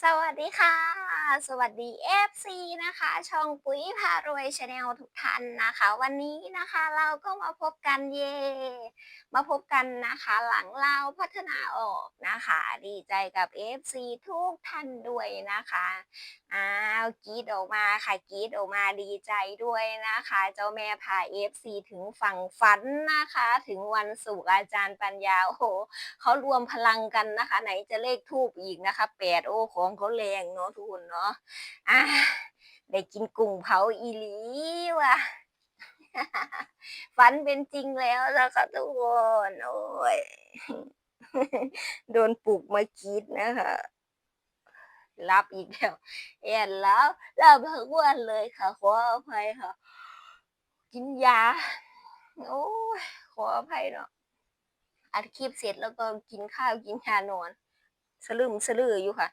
สวัสดีค่ะ สวัสดี FC นะคะ ช่องปุ๋ยพารวยชาแนลทุกท่านนะคะ วันนี้นะคะเราก็มาพบกันเย่มาพบกันนะคะหลังเราพัฒนาออกนะคะ ดีใจกับ FC ทุกท่านด้วยนะคะ อ้าวกรีดออกมาค่ะกรีดออกมาดีใจด้วยนะคะ เจ้าแม่พา FC ถึงฝั่งฝันนะคะ ถึงวันศุกร์อาจารย์ปัญญาโอ้โหเขารวมพลังกันนะคะ ไหนจะเลขทูบอีกนะคะแปดโอ้ของเขาแรงเนาะทุกคนเนาะอะได้กินกุ้งเผาอีหลีว่ะฝันเป็นจริงแล้วนะคะทุกคนโอ้ยโดนปลุกมากรีดนะคะ รับอีกแล้วแอนแล้วรับทั้งวันเลยค่ะ ขออภัยค่ะ กินยา โอ้ยขออภัยเนาะอัดคลิปเสร็จแล้วก็กินข้าวกินยานอน สลืมสลืออยู่ค่ะ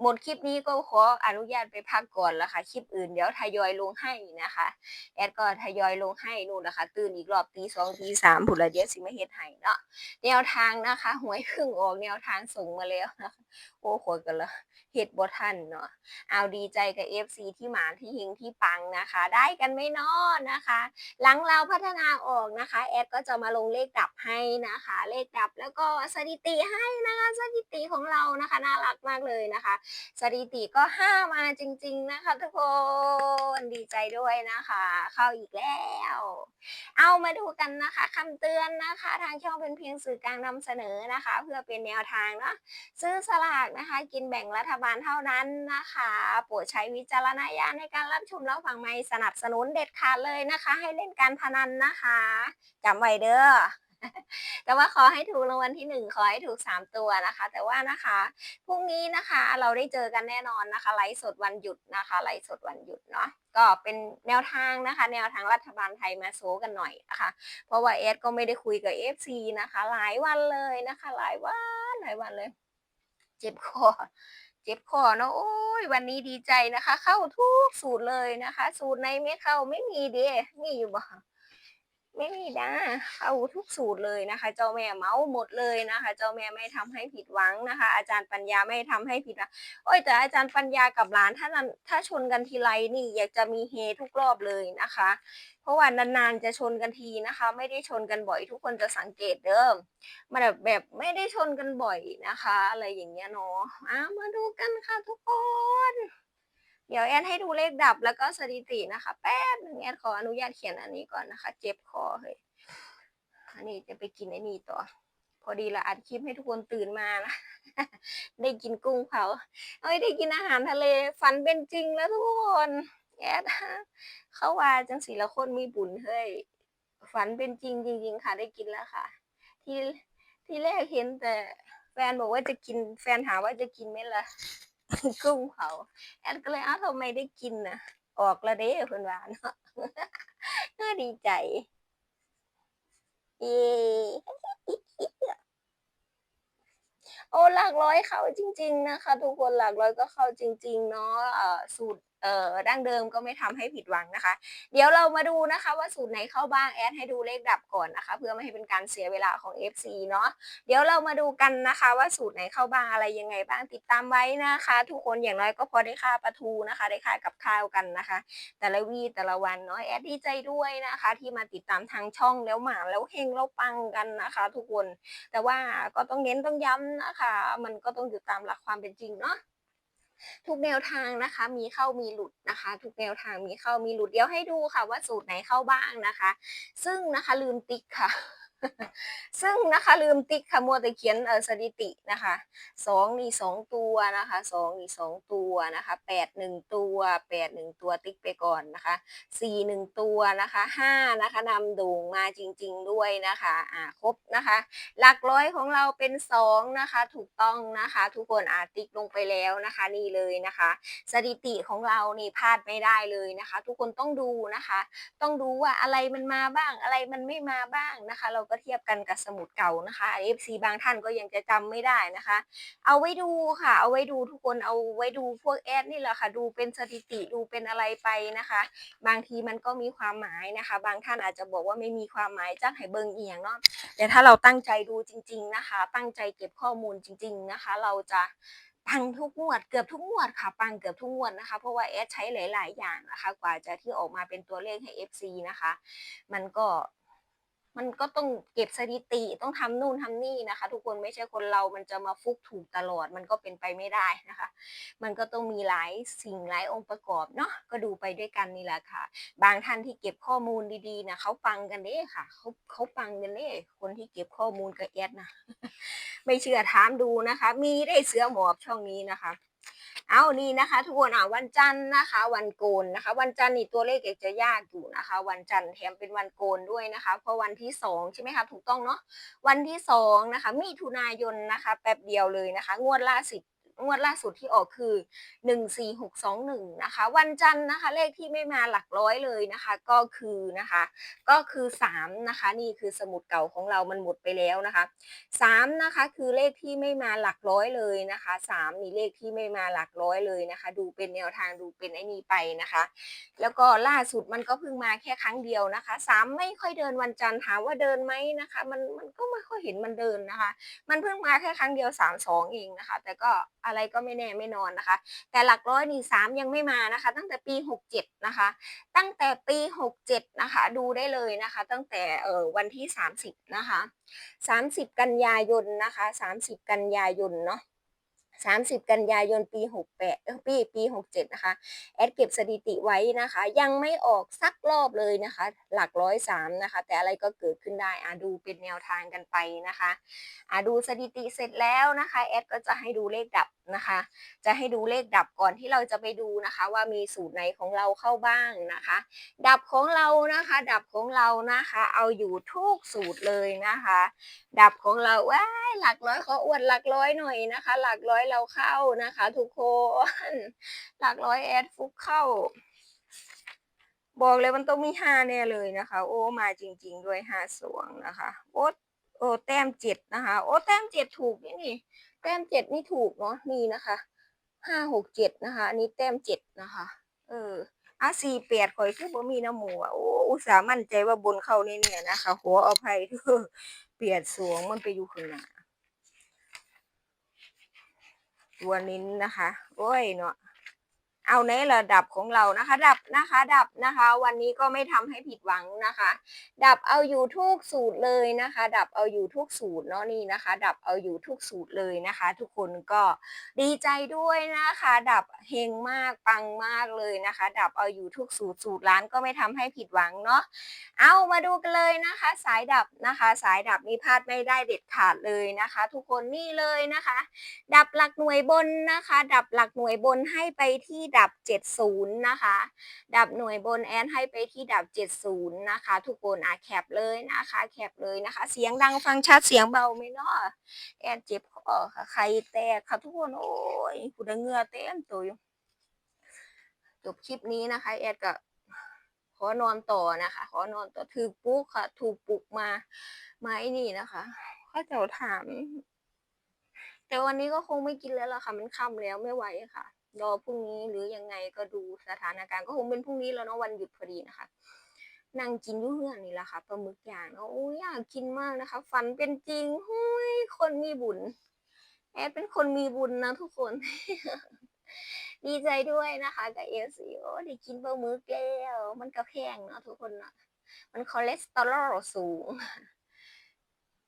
หมดคลิปนี้ก็ขออนุญาตไปพักก่อนแล้วค่ะ คลิปอื่นเดี๋ยวทยอยลงให้นะคะ แอดก็ทยอยลงให้นู่นนะคะตื่นอีกรอบตีสองตีสามผุดละเดียสิมาเฮ็ดให้เนาะแนวทางนะคะหวยครึ่งออกแนวทางส่งมาแล้วนะคะโอ้โหกันละ ฮ็ดบ่ทันเนาะเอาดีใจกับ FC ที่หมานที่หิงที่ปังนะคะ ได้กันไม่นอนนะคะ หลังเราพัฒนาออกนะคะ แอดก็จะมาลงเลขดับให้นะคะ เลขดับแล้วก็สถิติให้นะคะ สถิติของเรานะคะ น่ารักมากเลยนะคะ สถิติก็ห้ามาจริง ๆ นะคะทุกคน ดีใจด้วยนะคะ เข้าอีกแล้ว เอามาดูกันนะคะคำเตือนนะคะ ทางช่องเป็นเพียงสื่อกลางนำเสนอนะคะ เพื่อเป็นแนวทางเนาะซื้อสลากนะคะ กินแบ่งรัฐบาลเท่านั้นนะคะ โปรดใช้วิจารณญาณในการรับชมรับฟังไม่สนับสนุนเด็ดขาดเลยนะคะ ให้เล่นการพนันนะคะจำไว้เด้อ แต่ว่าขอให้ถูกรางวัลที่หนึ่งขอให้ถูกสามตัวนะคะ แต่ว่านะคะพรุ่งนี้นะคะเราได้เจอกันแน่นอนนะคะไลฟ์สดวันหยุดนะคะไลฟ์สดวันหยุดเนาะก็เป็นแนวทางนะคะ แนวทางรัฐบาลไทยมาโซกันหน่อยนะคะ เพราะว่าเอสก็ไม่ได้คุยกับ FC นะคะ หลายวันเลยนะคะ หลายวันหลายวันเลย เจ็บคอเจ็บคอเนาะโอ้ยวันนี้ดีใจนะคะ เข้าทุกสูตรเลยนะคะ สูตรในไม่เข้าไม่มีเด้มีอยู่บ่ ไม่มีนะเข้าทุกสูตรเลยนะคะ เจ้าแม่เมาหมดเลยนะคะ เจ้าแม่ไม่ทำให้ผิดหวังนะคะ อาจารย์ปัญญาไม่ทำให้ผิดหวังโอ้ยแต่อาจารย์ปัญญากับหลานถ้านั้นถ้าชนกันทีไรนี่อยากจะมีเฮทุกรอบเลยนะคะ เพราะว่านานๆจะชนกันทีนะคะ ไม่ได้ชนกันบ่อย ทุกคนจะสังเกตเดิมมันแบบแบบไม่ได้ชนกันบ่อยนะคะ อะไรอย่างเงี้ยเนาะมาดูกันค่ะทุกคน เดี๋ยวแอนให้ดูเลขดับแล้วก็สถิตินะคะ แป๊บนึงแอนขออนุญาตเขียนอันนี้ก่อนนะคะ เจ็บคอเฮ้ยอันนี้จะไปกินไอ้นี่ต่อ พอดีละอัดคลิปให้ทุกคนตื่นมานะได้กินกุ้งเผาเอ้ยได้กินอาหารทะเลฝันเป็นจริงแล้วทุกคนแอดเขาว่าจังสีละคนมีบุญเฮ้ยฝันเป็นจริงจริง ๆ ค่ะ ได้กินแล้วค่ะ ที่ที่แรกเห็นแต่แฟนบอกว่าจะกินแฟนถาว่าจะกินไหมล่ะ กุ้งเผาแอดก็เลยอ้าวทำไมได้กินนะออกละเด้เพิ่นว่าเนาะก็ดีใจเย้โอ้หลักร้อยเข้าจริง ๆ นะคะ ทุกคนหลักร้อยก็เข้าจริง ๆ เนาะสูตร เอ่อดั้งเดิมก็ไม่ทำให้ผิดหวังนะคะ เดี๋ยวเรามาดูนะคะว่าสูตรไหนเข้าบ้างแอดให้ดูเลขดับก่อนนะคะ เพื่อไม่ให้เป็นการเสียเวลาของ FC เนาะเดี๋ยวเรามาดูกันนะคะ ว่าสูตรไหนเข้าบ้างอะไรยังไงบ้างติดตามไว้นะคะ ทุกคนอย่างน้อยก็พอได้ค่าปลาทูนะคะ ได้ค่ากับข้าวกันนะคะ แต่ละวีแต่ละวันเนาะแอดดีใจด้วยนะคะ ที่มาติดตามทางช่องแล้วหมาแล้วเฮงแล้วปังกันนะคะ ทุกคน แต่ว่าก็ต้องเน้นต้องย้ำนะคะ มันก็ต้องอยู่ตามหลักความเป็นจริงเนาะ ทุกแนวทางนะคะ มีเข้ามีหลุดนะคะ ทุกแนวทางมีเข้ามีหลุดเดี๋ยวให้ดูค่ะว่าสูตรไหนเข้าบ้างนะคะ ซึ่งนะคะลืมติ๊กค่ะ ซึ่งนะคะลืมติ๊กค่ะมัวแต่เขียนเออสถิตินะคะสองนี่สองตัวนะคะสองนี่สองตัวนะคะแปดหนึ่งตัวแปดหนึ่งตัวติ๊กไปก่อนนะคะสี่หนึ่งตัวนะคะห้านะคะนำโด่งมาจริง ๆด้วยนะคะอ่าครบนะคะ หลักร้อยของเราเป็นสองนะคะถูกต้องนะคะ ทุกคนอาติ๊กลงไปแล้วนะคะนี่เลยนะคะ สถิติของเรานี่พลาดไม่ได้เลยนะคะ ทุกคนต้องดูนะคะ ต้องดูว่าอะไรมันมาบ้างอะไรมันไม่มาบ้างนะคะ เราก็เทียบกันกับสมุดเก่านะคะ FC บางท่านก็ยังจะจำไม่ได้นะคะ เอาไว้ดูค่ะ เอาไว้ดูทุกคนเอาไว้ดูพวกแอดนี่แหละค่ะ ดูเป็นสถิติดูเป็นอะไรไปนะคะ บางทีมันก็มีความหมายนะคะ บางท่านอาจจะบอกว่าไม่มีความหมายจักให้เบิงเอียงเนาะแต่ถ้าเราตั้งใจดูจริง ๆนะคะ ตั้งใจเก็บข้อมูลจริง ๆนะคะ เราจะปังทุกงวดเกือบทุกงวดค่ะปังเกือบทุกงวดนะคะเพราะว่าแอดใช้หลาย ๆ อย่างนะคะ กว่าจะที่ออกมาเป็นตัวเลขให้ FC นะคะ มันก็ มันก็ต้องเก็บสถิติต้องทำนู่นทำนี่นะคะ ทุกคนไม่ใช่คนเรามันจะมาฟุกถูกตลอดมันก็เป็นไปไม่ได้นะคะ มันก็ต้องมีหลายสิ่งหลายองค์ประกอบเนาะก็ดูไปด้วยกันนี่แหละค่ะ บางท่านที่เก็บข้อมูลดีๆนะเขาฟังกันเด้ค่ะเขาเขาฟังกันเด้คนที่เก็บข้อมูลกับแอดนะไม่เชื่อถามดูนะคะ มีได้เสือหมอบช่องนี้นะคะ เอานี่นะคะ ทุกคนอะวันจันทร์นะคะ วันโกนนะคะ วันจันทร์นี่ตัวเลขเกจะยากอยู่นะคะ วันจันทร์แถมเป็นวันโกนด้วยนะคะ เพราะวันที่สองใช่ไหมคะถูกต้องเนาะวันที่สองนะคะมิถุนายนนะคะ แป๊บเดียวเลยนะคะ งวดล่าสุด งวดล่าสุดที่ออกคือ 14621นะคะ วันจันทร์นะคะ เลขที่ไม่มาหลักร้อยเลยนะคะ ก็คือนะคะ ก็คือ3นะคะ นี่คือสมุดเก่าของเรามันหมดไปแล้วนะคะ3นะคะ คือเลขที่ไม่มาหลักร้อยเลยนะคะ3นี่เลขที่ไม่มาหลักร้อยเลยนะคะ ดูเป็นแนวทางดูเป็นไอ้นี่ไปนะคะ แล้วก็ล่าสุดมันก็เพิ่งมาแค่ครั้งเดียวนะคะ3ไม่ค่อยเดินวันจันทร์ถามว่าเดินไหมนะคะ มันมันก็ไม่ค่อยเห็นมันเดินนะคะ มันเพิ่งมาแค่ครั้งเดียว3 2เองนะคะ แต่ก็อะไรก็ไม่แน่ไม่นอนนะคะ แต่หลักร้อยนี่สามยังไม่มานะคะ ตั้งแต่ปี 67 นะคะ ตั้งแต่ปี 67 นะคะ ดูได้เลยนะคะ ตั้งแต่เออวันที่ 30 นะคะ 30 กันยายนนะคะ 30 กันยายนเนาะ30 กันยายนปี 68ปีปี 67 นะคะ แอดเก็บสถิติไว้นะคะ ยังไม่ออกสักรอบเลยนะคะ หลักร้อยสามนะคะ แต่อะไรก็เกิดขึ้นได้อะดูเป็นแนวทางกันไปนะคะอะดูสถิติเสร็จแล้วนะคะ แอดก็จะให้ดูเลขดับ นะคะ จะให้ดูเลขดับก่อนที่เราจะไปดูนะคะ ว่ามีสูตรไหนของเราเข้าบ้างนะคะ ดับของเรานะคะ ดับของเรานะคะ เอาอยู่ทุกสูตรเลยนะคะ ดับของเราว้าหลักร้อยเขออวดหลักร้อยหน่อยนะคะ หลักร้อยเราเข้านะคะ ทุกคน หลักร้อยแอดฟุกเข้า บอกเลยมันต้องมีห้าแน่เลยนะคะ โอ้มาจริง ๆ ด้วยห้าสวงนะคะโอ้โอ้แต้มเจ็ดนะคะ โอ้แต้มเจ็ดถูกนี่นี่ แต้มเจ็ดนี่ถูกเนาะมีนะคะห้าหกเจ็ดนะคะ อันนี้แต้มเจ็ดนะคะ เอออะสี่แปดข่อยคือบ่มีน้ำหมูอะโอ้อุตส่าห์มั่นใจว่าบนเข้าเนี่ยนะคะหัวเอาภัยเด้อเปลี่ยนสวงมันไปอยู่ข้างหน้าตัวนิ้นนะคะ โอ้ยเนาะ เอาในระดับของเรานะคะ ดับนะคะดับนะคะ วันนี้ก็ไม่ทำให้ผิดหวังนะคะ ดับเอาอยู่ทุกสูตรเลยนะคะ ดับเอาอยู่ทุกสูตรเนาะนี่นะคะ ดับเอาอยู่ทุกสูตรเลยนะคะ ทุกคนก็ดีใจด้วยนะคะ ดับเฮงมากปังมากเลยนะคะ ดับเอาอยู่ทุกสูตรสูตรร้านก็ไม่ทำให้ผิดหวังเนาะเอามาดูกันเลยนะคะ สายดับนะคะ สายดับนี่พลาดไม่ได้เด็ดขาดเลยนะคะ ทุกคนนี่เลยนะคะ ดับหลักหน่วยบนนะคะ ดับหลักหน่วยบนให้ไปที่ดับ 70 นะคะ ดับหน่วยบนแอนให้ไปที่ดับ 70 นะคะ ทุกคนอะแคปเลยนะคะ แคปเลยนะคะ เสียงดังฟังชัดเสียงเบาไหมเนาะแอนเจ็บคอค่ะใครแตกค่ะทุกคนโอ้ยกูได้เหงื่อเต็มตัวอยู่จบคลิปนี้นะคะแอดก็ขอนอนต่อนะคะ ขอนอนต่อถือปลุกค่ะ ถูกปลุกมามาไอ้นี่นะคะเขาเจ้าถาม แต่วันนี้ก็คงไม่กินแล้วล่ะค่ะ มันค่ำแล้วไม่ไหวค่ะ รอพรุ่งนี้หรือยังไงก็ดูสถานการณ์ก็คงเป็นพรุ่งนี้แล้วเนาะวันหยุดพอดีนะคะนั่งกินยุ่เฮือนนี่แหละค่ะปลาหมึกย่างเนาะโอ้ยอยากกินมากนะคะ ฝันเป็นจริงหุ้ยคนมีบุญแอดเป็นคนมีบุญนะทุกคน ดีใจด้วยนะคะกับเอซีโอได้กินปลาหมึกแล้วมันก็แพงเนาะทุกคนเนาะมันคอเลสเตอรอลสูง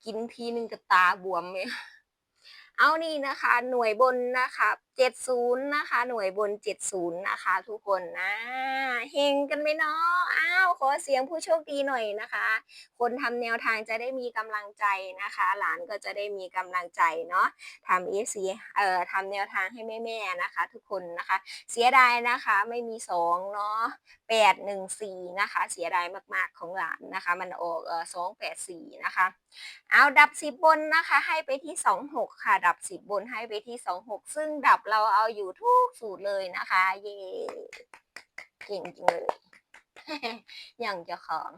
กินทีนึงก็ตาบวมเลย เอานี่นะคะหน่วยบนนะคะ70นย์นะคะ หน่วยบน70นย์นะคะ ทุกคนนะเฮงกันไหมเนาะอ้าวขอเสียงผู้โชคดีหน่อยนะคะ คนทำแนวทางจะได้มีกำลังใจนะคะ หลานก็จะได้มีกำลังใจเนาะทำเอซีเอ่อทำแนวทางให้แม่ๆนะคะ ทุกคนนะคะ เสียดายนะคะไม่มีสองเนาะ แปดหนึ่งสี่นะคะ เสียดายมาก ๆ ของหลานนะคะ มันออกเออสองแปดสี่นะคะ เอาดับสิบบนนะคะ ให้ไปที่สองหกค่ะ ดับสิบบนให้ไปที่สองหกซึ่งดับเราเอาอยู่ทุกสูตรเลยนะคะ เย่เก่งจริงเลยยังเจะของ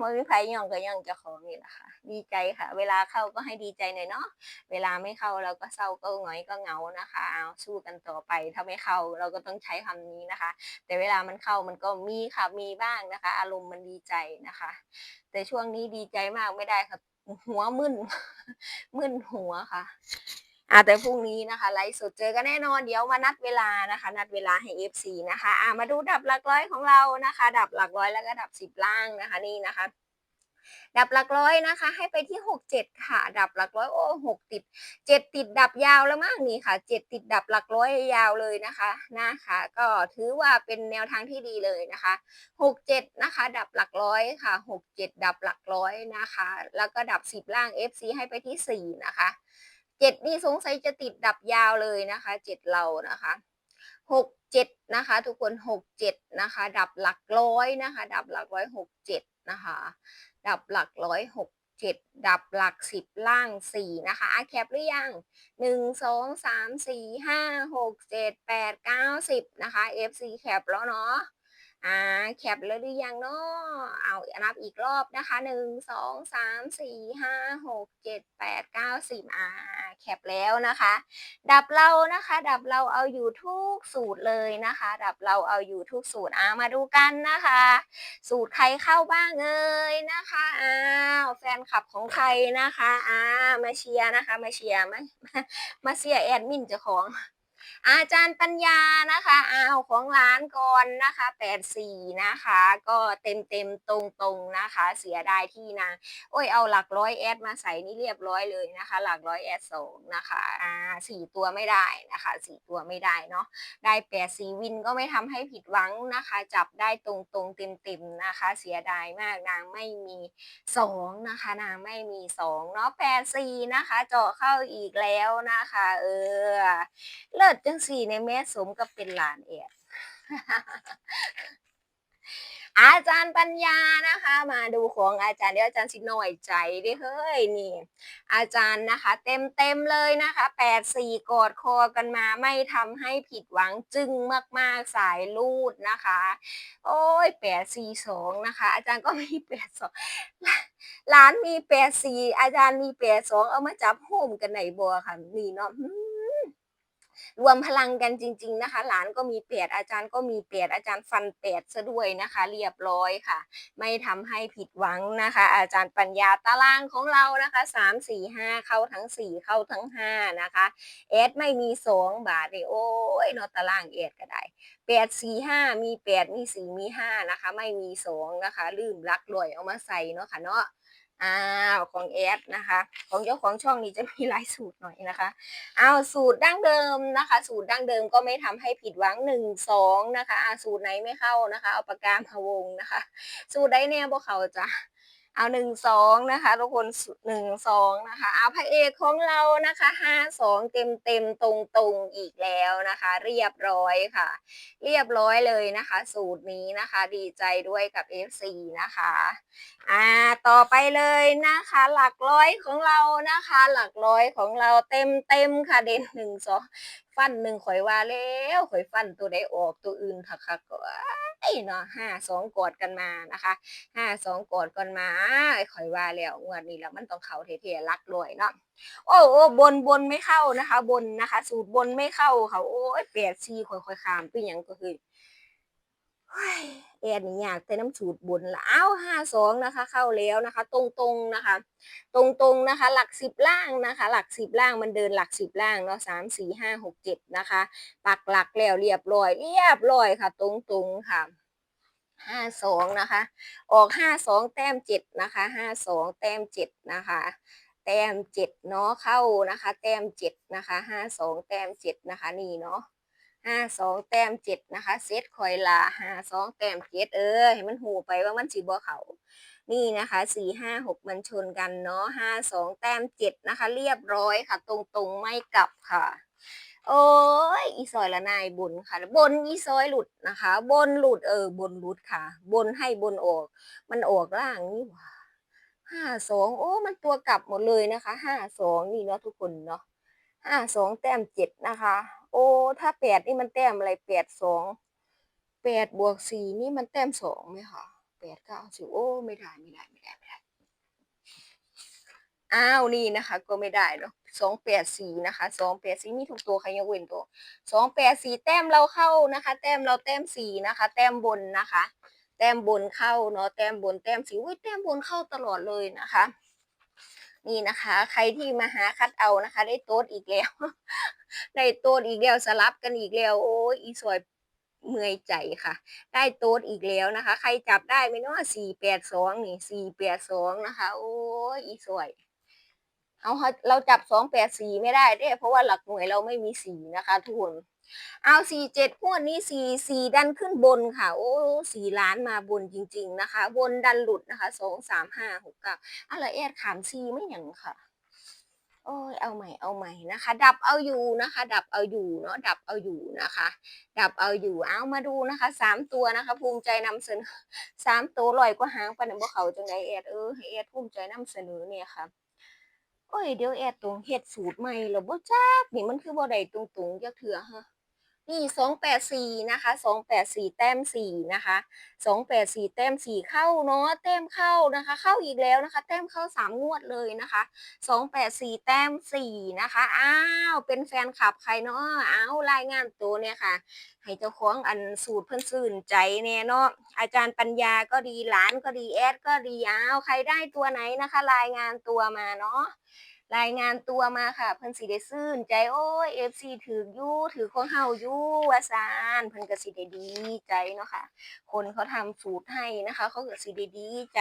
ว่าวิภัยย่องก็ย่องเจะของนี่แหละค่ะ ดีใจค่ะ เวลาเข้าก็ให้ดีใจหน่อยเนาะเวลาไม่เข้าเราก็เศร้าก็หงอยก็เหงานะคะเอาสู้กันต่อไปถ้าไม่เข้าเราก็ต้องใช้คำนี้นะคะ แต่เวลามันเข้ามันก็มีค่ะมีบ้างนะคะ อารมณ์มันดีใจนะคะ แต่ช่วงนี้ดีใจมากไม่ได้ค่ะหัวมึนมึนหัวค่ะ อ่าแต่พรุ่งนี้นะคะไลฟ์สดเจอกันแน่นอนเดี๋ยวมานัดเวลานะคะ นัดเวลาให้ FC นะคะอ่ามาดูดับหลักร้อยของเรานะคะ ดับหลักร้อยแล้วก็ดับสิบล่างนะคะนี่นะคะดับหลักร้อยนะคะ ให้ไปที่หกเจ็ดค่ะ ดับหลักร้อยโอ้หกติดเจ็ดติดดับยาวแล้วมากนี่ค่ะเจ็ดติดดับหลักร้อยยาวเลยนะคะนะคะก็ถือว่าเป็นแนวทางที่ดีเลยนะคะหกเจ็ดนะคะ ดับหลักร้อยค่ะหกเจ็ดดับหลักร้อยนะคะ แล้วก็ดับสิบล่าง FC ให้ไปที่สี่นะคะ เจ็ดนี่สงสัยจะติดดับยาวเลยนะคะเจ็ดเรานะคะหกเจ็ดนะคะ ทุกคนหกเจ็ดนะคะ ดับหลักร้อยนะคะ ดับหลักร้อยหกเจ็ดนะคะ ดับหลักร้อยหกเจ็ดดับหลักสิบล่างสี่นะคะอาแคปหรือยังหนึ่งสองสามสี่ห้าหกเจ็ดแปดเก้าสิบนะคะ FC แคปแล้วเนาะ อ่าแคปแล้วหรือยังเนาะเอานับอีกรอบนะคะหนึ่งสองสามสี่ห้าหกเจ็ดแปดเก้าสิบอ่าแคปแล้วนะคะ ดับเรานะคะ ดับเราเอาอยู่ทุกสูตรเลยนะคะ ดับเราเอาอยู่ทุกสูตรอ่ามาดูกันนะคะ สูตรใครเข้าบ้างเอ่ยนะคะอ้าวแฟนคลับของใครนะคะอ้ามาเชียร์นะคะ มาเชียร์มามามาเชียร์แอดมินเจ้าของ อาจารย์ปัญญานะคะอ้าวของร้านก่อนนะคะแปดสี่นะคะ ก็เต็มเต็มตรงตรงนะคะ เสียดายที่นางโอ้ยเอาหลักร้อยแอดมาใส่นี่เรียบร้อยเลยนะคะ หลักร้อยแอดสองนะคะอ่าสี่ตัวไม่ได้นะคะสี่ตัวไม่ได้เนาะได้แปดสีวินก็ไม่ทำให้ผิดหวังนะคะ จับได้ตรงตรงเต็มเต็มนะคะ เสียดายมากนางไม่มีสองนะคะนางไม่มีสองเนาะแปดสี่นะคะเจาะเข้าอีกแล้วนะคะ เออเลิศจังสี่ในแม่สมกับเป็นหลานเอ็ดอาจารย์ปัญญานะคะ มาดูของอาจารย์เดี๋ยวอาจารย์สิหน่อยใจดิเฮ้ยนี่ อาจารย์นะคะ เต็มเต็มเลยนะคะแปดสี่กอดคอกันมาไม่ทำให้ผิดหวังจึงมากๆสายลูดนะคะ โอ้ยแปดสี่สองนะคะ อาจารย์ก็มีแปดสองร้านมีแปดสี่อาจารย์มีแปดสองเอามาจับโฮมกันไหนบัวค่ะนี่เนาะ รวมพลังกันจริง ๆนะคะ หลานก็มีแปดอาจารย์ก็มีแปดอาจารย์ฟันแปดซะด้วยนะคะ เรียบร้อยค่ะ ไม่ทำให้ผิดหวังนะคะ อาจารย์ปัญญาตารางของเรานะคะสามสี่ห้าเข้าทั้งสี่เข้าทั้งห้านะคะเอสไม่มีสองบาทเลยโอ้ยนอตารางเอสก็ได้แปดสี่ห้ามีแปดมีสี่มีห้านะคะ ไม่มีสองนะคะ ลืมลักลอยเอามาใส่เนาะค่ะเนาะ อ้าวของแอดนะคะ ของเจ้าของช่องนี้จะมีหลายสูตรหน่อยนะคะเอาสูตรดั้งเดิมนะคะ สูตรดั้งเดิมก็ไม่ทำให้ผิดหวังหนึ่งสองนะคะสูตรไหนไม่เข้านะคะ เอาปากกามาวงนะคะ สูตรใดเนี่ยพวกเขาจะ เอาหนึ่งสองนะคะทุกคนหนึ่งสองนะคะเอาพระเอกของเรานะคะห้าสองเต็มเต็มตรงตรงอีกแล้วนะคะ เรียบร้อยค่ะ เรียบร้อยเลยนะคะ สูตรนี้นะคะ ดีใจด้วยกับ FC นะคะอ่าต่อไปเลยนะคะ หลักร้อยของเรานะคะ หลักร้อยของเราเต็มเต็มค่ะเด่นหนึ่งสอง ฟันหนึ่งข่อยว่าแล้วข่อยฟันตัวใดออกตัวอื่นค่ะค่ะก็ไอ้เนาะห้าสองกอดกันมานะคะห้าสองกอดกันมาข่อยว่าแล้วงวดนี้แล้วมันต้องเข้าเท่ๆรักรวยเนาะโอ้โอ้บนบนไม่เข้านะคะ บนนะคะ สูตรบนไม่เข้าค่ะโอ้ยแปดซีข่อยข่อยขามเป็นหยังก็คือ แอนนี่อยากแต่น้ำสูตรบนละอ้าวห้าสองนะคะ เข้าแล้วนะคะ ตรงๆนะคะ ตรงๆนะคะ หลักสิบล่างนะคะ หลักสิบล่างมันเดินหลักสิบล่างเนาะสามสี่ห้าหกเจ็ดนะคะ ปักหลักแล้วเรียบร้อย เรียบร้อยค่ะ ตรงๆค่ะห้าสองนะคะ ออกห้าสองแต้มเจ็ดนะคะห้าสองแต้มเจ็ดนะคะแต้มเจ็ดเนาะเข้านะคะ แต้มเจ็ดนะคะห้าสองแต้มเจ็ดนะคะนี่เนาะ ห้าสองแต้มเจ็ดนะคะเซตคอยลาห้าสองแต้มเจ็ดเออให้มันหูไปว่ามันสีบัวเขานี่นะคะสี่ห้าหกมันชนกันเนาะห้าสองแต้มเจ็ดนะคะ เรียบร้อยค่ะตรงตรงๆไม่กลับค่ะ โอ้ยอีซอยละนายบนค่ะ บนอีซอยหลุดนะคะ บนหลุดเออบนหลุดค่ะ บนให้บนออก มันออกล่างนี่ว่าห้าสองโอ้มันตัวกลับหมดเลยนะคะห้าสองนี่เนาะทุกคนเนาะห้าสองแต้มเจ็ดนะคะ โอ้ถ้าแปดนี่มันแต้มอะไรแปดสองแปดบวกสี่นี่มันแต้มสองไหมคะแปดเก้าสิบโอ้ไม่ได้ไม่ได้ไม่ได้ไม่ได้อ้าวนี่นะคะ ก็ไม่ได้เนาะสองแปดสี่นะคะสองแปดสี่มีทุกตัวใครยกเว้นตัวสองแปดสี่แต้มเราเข้านะคะ แต้มเราแต้มสี่นะคะ แต้มบนนะคะ แต้มบนเข้าเนาะแต้มบนแต้มสี่อุ้ยแต้มบนเข้าตลอดเลยนะคะ นี่นะคะ ใครที่มาหาคัดเอานะคะ ได้โต๊ดอีกแล้ว ได้โต๊ดอีกแล้วสลับกันอีกแล้ว โอ้ยอีสวยเมื่อยใจค่ะ ได้โต๊ดอีกแล้วนะคะ ใครจับได้ไมเนาะสี่แปดสองนี่สี่แปดสองนะคะ โอ้ยอีสวยเอาเราจับสองแปดสี่ไม่ได้เด้เพราะว่าหลักหน่วยเราไม่มีสี่นะคะทุกคน เอาสี่เจ็ดงวดนี้สี่สี่ดันขึ้นบนค่ะ โอ้สี่ล้านมาบนจริง ๆ นะคะ บนดันหลุดนะคะสองสามห้าหกเก้าอะไรแอดขามซีไม่หยังค่ะ โอ้ยเอาใหม่เอาใหม่นะคะ ดับเอาอยู่นะคะ ดับเอาอยู่เนาะดับเอาอยู่นะคะ ดับเอาอยู่เอามาดูนะคะสามตัวนะคะ ภูมิใจนำเสนอสามตัวลอยก็หางปานนั้นบ่เขาจังไดแอดเออให้แอดภูมิใจนำเสนอเนี่ยค่ะโอ้ยเดี๋ยวแอดตรงเฮ็ดสูตรใหม่แล้วบ่จักนี่มันคือบ่ได้ตรงๆจักเทื่อฮะ นี่สองแปดสี่นะคะสองแปดสี่แต้มสี่นะคะสองแปดสี่แต้มสี่เข้าเนาะแต้มเข้านะคะ เข้าอีกแล้วนะคะแต้มเข้าสามงวดเลยนะคะสองแปดสี่แต้มสี่นะคะอ้าวเป็นแฟนคลับใครเนาะอ้าวรายงานตัวเนี่ยค่ะ ให้เจ้าของอันสูตรเพิ่นซื่นใจแน่เนาะอาจารย์ปัญญาก็ดีหลานก็ดีแอดก็ดีอ้าวใครได้ตัวไหนนะคะ รายงานตัวมาเนาะ รายงานตัวมาค่ะเพิ่นสิได้ซื่นใจโอ้ย FC ถืออยู่ถือของเฮาอยู่ว่าซานเพิ่นก็สิได้ดีใจเนาะค่ะ คนเขาทำสูตรให้นะคะ เขาก็สิได้ดีใจ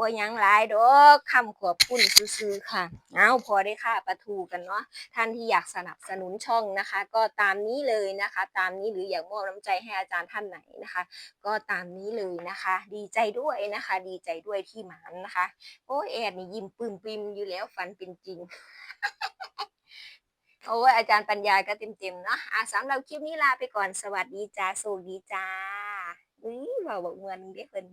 บ่ยังหลายดอกคำขอบคุณซื่อๆค่ะ เอาพอได้ค่ะปลาทูกันเนาะท่านที่อยากสนับสนุนช่องนะคะ ก็ตามนี้เลยนะคะ ตามนี้หรืออยากมอบน้ำใจให้อาจารย์ท่านไหนนะคะ ก็ตามนี้เลยนะคะ ดีใจด้วยนะคะ ดีใจด้วยที่หมานนะคะ โอ้แอดนี่ยิ้มปึ้มปิมอยู่แล้วฝันเป็นจริงโอ้อาจารย์ปัญญาก็เต็มๆเนาะอะสำหรับคลิปนี้ลาไปก่อนสวัสดีจ้าโชคดีจ้าอุ้ยบอกบอกเมือนเด้เพิ่น